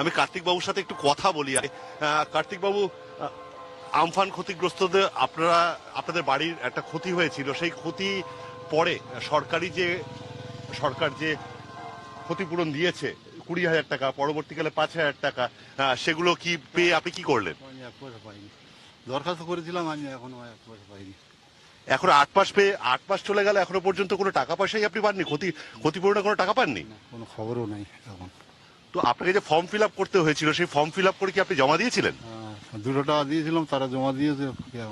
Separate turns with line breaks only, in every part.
আমি কার্তিক বাবুর সাথে একটু কথা বলি। কার্তিক বাবু আমফান ক্ষতিগ্রস্তদের আপনারা আপনাদের বাড়ির একটা ক্ষতি হয়েছিল। সেই ক্ষতি পরে সরকারি যে সরকার যে ক্ষতিপূরণ দিয়েছে কুড়ি হাজার টাকা পরবর্তীকালে পাঁচ হাজার টাকা সেগুলো কি পেয়ে আপনি কি করলেন?
দরখাস্ত করেছিলাম আমি এখনও এক পয়সা পাইনি।
এখন আট মাস পেয়ে আট মাস চলে গেল এখনও পর্যন্ত কোনো টাকা পয়সাই আপনি পাননি? ক্ষতি ক্ষতিপূরণে কোনো টাকা পাননি?
কোনো খবরও নাই এখন।
তো আপনাকে যে ফর্ম ফিল আপ করতে হয়েছিল সেই ফর্ম ফিল আপ করে কি আপনি জমা দিয়েছিলেন?
আহ, দুটো টাকা দিয়েছিলাম তারা জমা দিয়েছে।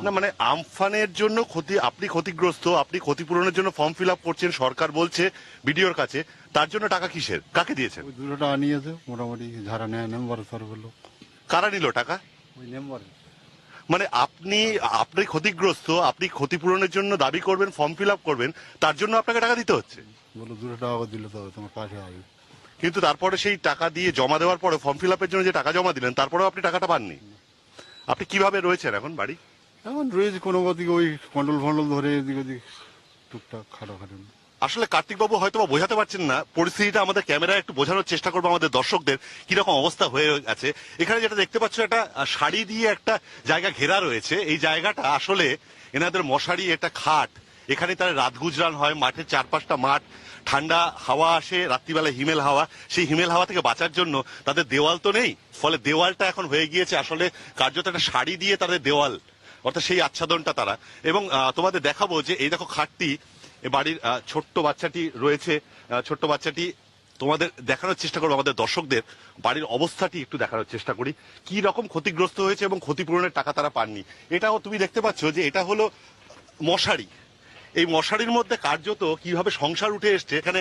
না মানে আমফানের জন্য ক্ষতি আপনি ক্ষতিগ্রস্ত আপনি ক্ষতিপূরণের জন্য ফর্ম ফিল আপ করছেন সরকার বলছে বিডিওর কাছে তার জন্য টাকা কিসের? কাকে দিয়েছেন?
ওই দুটো টাকা নিয়েছে মোটামুটি যারা নেয় মেম্বার সর্বের লোক।
কারা নিল টাকা?
ওই মেম্বার
মানে আপনি আপনি ক্ষতিগ্রস্ত আপনি ক্ষতিপূরণের জন্য দাবি করবেন ফর্ম ফিল আপ করবেন তার জন্য আপনাকে টাকা দিতে হচ্ছে?
বলো দুটো টাকা দিলে তবে তোমার পাশে আসবে
কিন্তু তারপরে সেই টাকা দিয়ে জমা দেওয়ার পরে ফর্ম ফিল আপের জন্য যে টাকা জমা দিলেন তারপরেও আপনি টাকাটা পাননি? আপনি কীভাবে রয়েছেন এখন বাড়ি?
এখন রয়েছে কোনো দিকে ওই কন্ট্রোল ফন্ডল ধরে এদিক ওদিক টুকটাক খাটো খাটো
আসলে কার্তিকবাবু হয়তো বা বোঝাতে পারছেন না পরিস্থিতিটা আমাদের ক্যামেরায় একটু বোঝানোর চেষ্টা করব আমাদের দর্শকদের কীরকম অবস্থা হয়ে আছে এখানে যেটা দেখতে পাচ্ছ একটা শাড়ি দিয়ে একটা জায়গা ঘেরা রয়েছে। এই জায়গাটা আসলে এনাদের মশারি একটা খাট। এখানে তারা রাত গুজরান হয় মাঠের চারপাশটা মাঠ। ঠান্ডা হাওয়া আসে, রাত্রিবেলা হিমেল হাওয়া। সেই হিমেল হাওয়া থেকে বাঁচার জন্য তাদের দেওয়াল তো নেই, ফলে দেওয়ালটা এখন হয়ে গিয়েছে আসলে কার্যত একটা শাড়ি দিয়ে তাদের দেওয়াল, অর্থাৎ সেই আচ্ছাদনটা তারা। এবং তোমাদের দেখাবো যে এই দেখো খাটটি বাড়ির ছোট্ট বাচ্চাটি রয়েছে ছোট্ট বাচ্চাটি তোমাদের দেখানোর চেষ্টা করব, আমাদের দর্শকদের বাড়ির অবস্থাটি একটু দেখানোর চেষ্টা করি। কি রকম ক্ষতিগ্রস্ত হয়েছে এবং ক্ষতিপূরণের টাকা তারা পাননি? এটাও তুমি দেখতে পাচ্ছ যে এটা হলো মশারি এই মশারির মধ্যে কার্যত কীভাবে সংসার উঠে এসছে, এখানে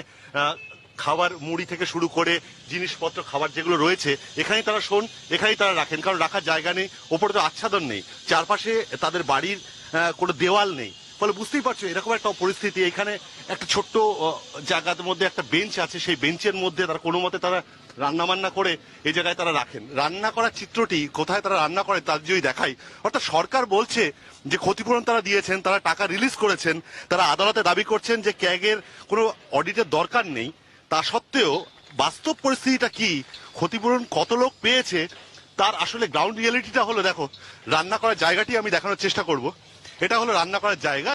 খাবার মুড়ি থেকে শুরু করে জিনিসপত্র, খাবার যেগুলো রয়েছে, এখানেই তারা শোন, এখানেই তারা রাখেন। কারণ রাখার জায়গা নেই, ওপরে তো আচ্ছাদন নেই। চারপাশে তাদের বাড়ির কোনো দেওয়াল নেই। ফলে বুঝতেই পারছ, এরকম একটা পরিস্থিতি, এখানে একটা ছোট্ট জায়গার মধ্যে একটা বেঞ্চ আছে, সেই বেঞ্চের মধ্যে তারা কোনো মতে তারা রান্না বান্না করে এই জায়গায় তারা রাখেন। রান্না করার চিত্রটি কোথায় তারা রান্না করে তার যদি দেখাই। অর্থাৎ সরকার বলছে যে ক্ষতিপূরণ তারা দিয়েছেন, তারা টাকা রিলিজ করেছেন, তারা আদালতে দাবি করছেন যে ক্যাগের কোনো অডিটের দরকার নেই। তা সত্ত্বেও বাস্তব পরিস্থিতিটা কি? ক্ষতিপূরণ কত লোক পেয়েছে? তার আসলে গ্রাউন্ড রিয়েলিটিটা হলো, দেখো, রান্না করার জায়গাটি আমি দেখানোর চেষ্টা করব। এটা হলো রান্না করার জায়গা।